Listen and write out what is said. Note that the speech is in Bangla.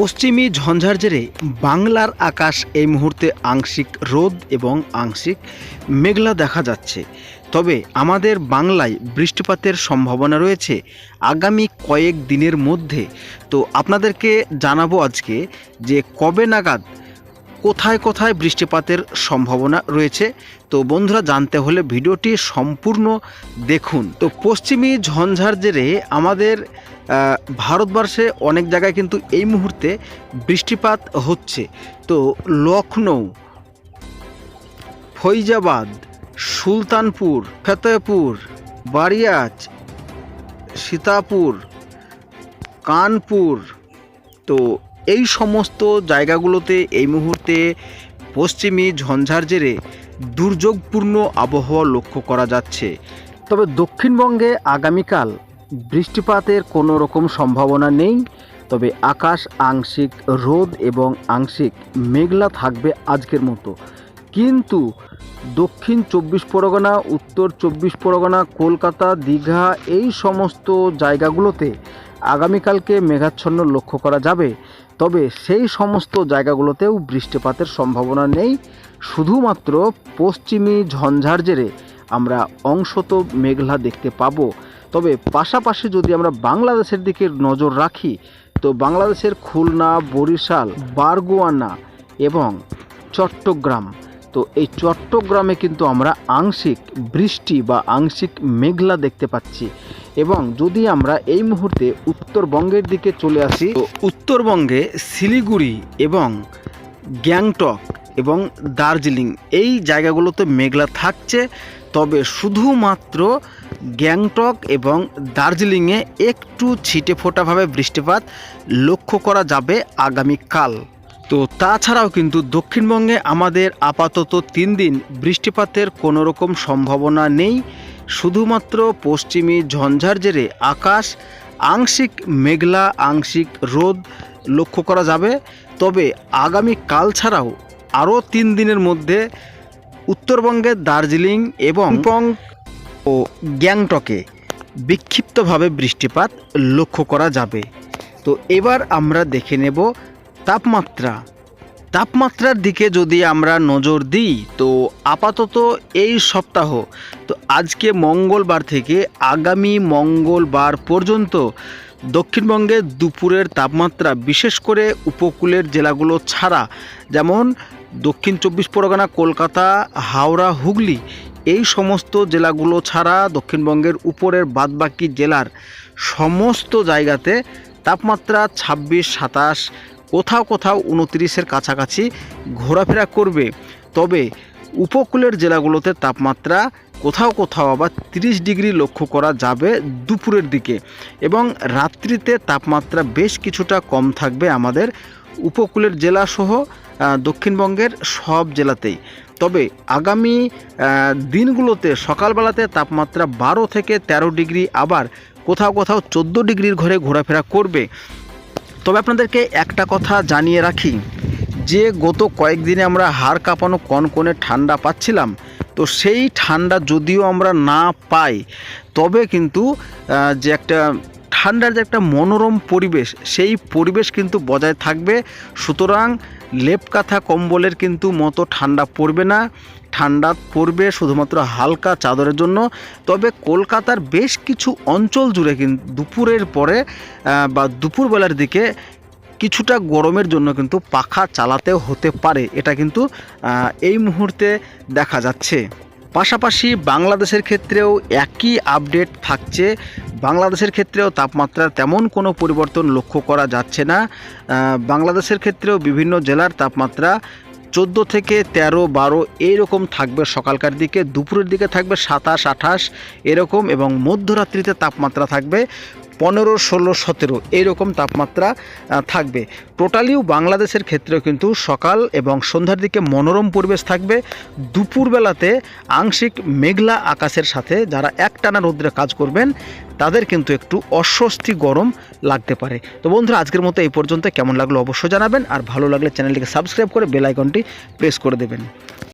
পশ্চিমী ঝঞ্ঝার জেরে বাংলার আকাশ এই মুহূর্তে আংশিক রোদ এবং আংশিক মেঘলা দেখা যাচ্ছে। তবে আমাদের বাংলায় বৃষ্টিপাতের সম্ভাবনা রয়েছে আগামী কয়েক দিনের মধ্যে। তো আপনাদেরকে জানাব আজকে যে কবে নাগাদ কোথায় কোথায় বৃষ্টিপাতের সম্ভাবনা রয়েছে? তো বন্ধুরা, জানতে হলে ভিডিওটি সম্পূর্ণ দেখুন। তো পশ্চিমী ঝঞ্ঝার জেরে আমাদের ভারতবর্ষে অনেক জায়গায় কিন্তু এই মুহূর্তে বৃষ্টিপাত হচ্ছে। তো লখনৌ ফৈজাবাদ, সুলতানপুর ফতেপুর বারিয়াজ সীতাপুর, কানপুর, তো এই সমস্ত জায়গাগুলোতে এই মুহূর্তে পশ্চিমী ঝঞ্ঝার জেরে দুর্যোগপূর্ণ আবহাওয়া লক্ষ্য করা যাচ্ছে। তবে দক্ষিণবঙ্গে আগামীকাল বৃষ্টিপাতের কোনো রকম সম্ভাবনা নেই, তবে আকাশ আংশিক রোদ এবং আংশিক মেঘলা থাকবে আজকের মতো। কিন্তু দক্ষিণ চব্বিশ পরগনা, উত্তর চব্বিশ পরগনা, কলকাতা, দীঘা এই সমস্ত জায়গাগুলোতে আগামীকালকে মেঘাচ্ছন্ন লক্ষ্য করা যাবে। তবে সেই সমস্ত জায়গাগুলোতেও বৃষ্টিপাতের সম্ভাবনা নেই। শুধুমাত্র পশ্চিমী ঝঞ্ঝার জেরে আমরা অংশত মেঘলা দেখতে পাবো। তবে পাশাপাশি যদি আমরা বাংলাদেশের দিকে নজর রাখি, তো বাংলাদেশের খুলনা, বরিশাল, বারগুয়ানা এবং চট্টগ্রাম, তো এই চট্টগ্রামে কিন্তু আমরা আংশিক বৃষ্টি বা আংশিক মেঘলা দেখতে পাচ্ছি। এবং যদি আমরা এই মুহূর্তে উত্তরবঙ্গের দিকে চলে আসি উত্তরবঙ্গে শিলিগুড়ি এবং গ্যাংটক এবং দার্জিলিং এই জায়গাগুলোতে মেঘলা থাকছে। তবে শুধুমাত্র গ্যাংটক এবং দার্জিলিংয়ে একটু ছিটে ফোটাভাবে বৃষ্টিপাত লক্ষ্য করা যাবে আগামীকাল। তো তাছাড়াও কিন্তু দক্ষিণবঙ্গে আমাদের আপাতত তিন দিন বৃষ্টিপাতের কোনো রকম সম্ভাবনা নেই। শুধুমাত্র পশ্চিমী ঝঞ্ঝার জেরে আকাশ আংশিক মেঘলা আংশিক রোদ লক্ষ্য করা যাবে। তবে আগামী কাল ছাড়াও আরও তিন দিনের মধ্যে উত্তরবঙ্গের দার্জিলিং এবং পং ও গ্যাংটকে বিক্ষিপ্তভাবে বৃষ্টিপাত লক্ষ্য করা যাবে। তো এবার আমরা দেখে নেব তাপমাত্রা। তাপমাত্রার দিকে যদি আমরা নজর দিই, তো আপাতত এই সপ্তাহ, তো আজকে মঙ্গলবার থেকে আগামী মঙ্গলবার পর্যন্ত দক্ষিণবঙ্গে দুপুরের তাপমাত্রা বিশেষ করে উপকূলের জেলাগুলো ছাড়া, যেমন দক্ষিণ চব্বিশ পরগনা, কলকাতা, হাওড়া, হুগলি, এই সমস্ত জেলাগুলো ছাড়া দক্ষিণবঙ্গের উপরের বাদবাকি জেলার সমস্ত জায়গাতে তাপমাত্রা ছাব্বিশ, সাতাশ কোথাও কোথাও উনত্রিশের কাছাকাছি ঘোরাফেরা করবে। তবে উপকূলের জেলাগুলোতে তাপমাত্রা কোথাও কোথাও আবার তিরিশ ডিগ্রি লক্ষ্য করা যাবে দুপুরের দিকে এবং রাত্রিতে তাপমাত্রা বেশ কিছুটা কম থাকবে আমাদের উপকূলের জেলাসহ দক্ষিণবঙ্গের সব জেলাতেই। তবে আগামী দিনগুলোতে সকালবেলাতে তাপমাত্রা বারো থেকে ১৩ ডিগ্রি, আবার কোথাও কোথাও চোদ্দ ডিগ্রির ঘরে ঘোরাফেরা করবে। তবে আপনাদেরকে একটা কথা জানিয়ে রাখি, যে গত কয়েকদিনে আমরা হাড় কাঁপানো কনকনে ঠান্ডা পাচ্ছিলাম, তো সেই ঠান্ডা যদিও আমরা না পাই, তবে কিন্তু যে একটা ঠান্ডার যে একটা মনোরম পরিবেশ, সেই পরিবেশ কিন্তু বজায় থাকবে। সুতরাং লেপ কাঁথা কম্বলের কিন্তু মতো ঠান্ডা পড়বে না। ঠান্ডা পড়বে শুধুমাত্র হালকা চাদরের জন্য। তবে কলকাতার বেশ কিছু অঞ্চল জুড়ে কিন্তু দুপুরের পরে বা দুপুরবেলার দিকে কিছুটা গরমের জন্য কিন্তু পাখা চালাতেও হতে পারে। এটা কিন্তু এই মুহূর্তে দেখা যাচ্ছে। পাশাপাশি বাংলাদেশের ক্ষেত্রেও একই আপডেট থাকছে। বাংলাদেশের ক্ষেত্রেও তাপমাত্রার তেমন কোনো পরিবর্তন লক্ষ্য করা যাচ্ছে না। বাংলাদেশের ক্ষেত্রেও বিভিন্ন জেলার তাপমাত্রা চোদ্দ থেকে তেরো, বারো এইরকম থাকবে সকালকার দিকে, দুপুরের দিকে থাকবে সাতাশ, আঠাশ এরকম এবং মধ্যরাত্রিতে তাপমাত্রা থাকবে। পনেরো, ষোলো, সতেরো এইরকম তাপমাত্রা থাকবে। টোটালিও বাংলাদেশের ক্ষেত্রেও কিন্তু সকাল এবং সন্ধ্যার দিকে মনোরম পরিবেশ থাকবে। দুপুরবেলাতে আংশিক মেঘলা আকাশের সাথে যারা একটানা রৌদ্রে কাজ করবেন, তাদের কিন্তু একটু অস্বস্তি গরম লাগতে পারে। তো বন্ধুরা, আজকের মতো এই পর্যন্ত। কেমন লাগল অবশ্যই জানাবেন। আর ভালো লাগলে চ্যানেলটিকে সাবস্ক্রাইব করে বেল আইকনটি প্রেস করে দেবেন।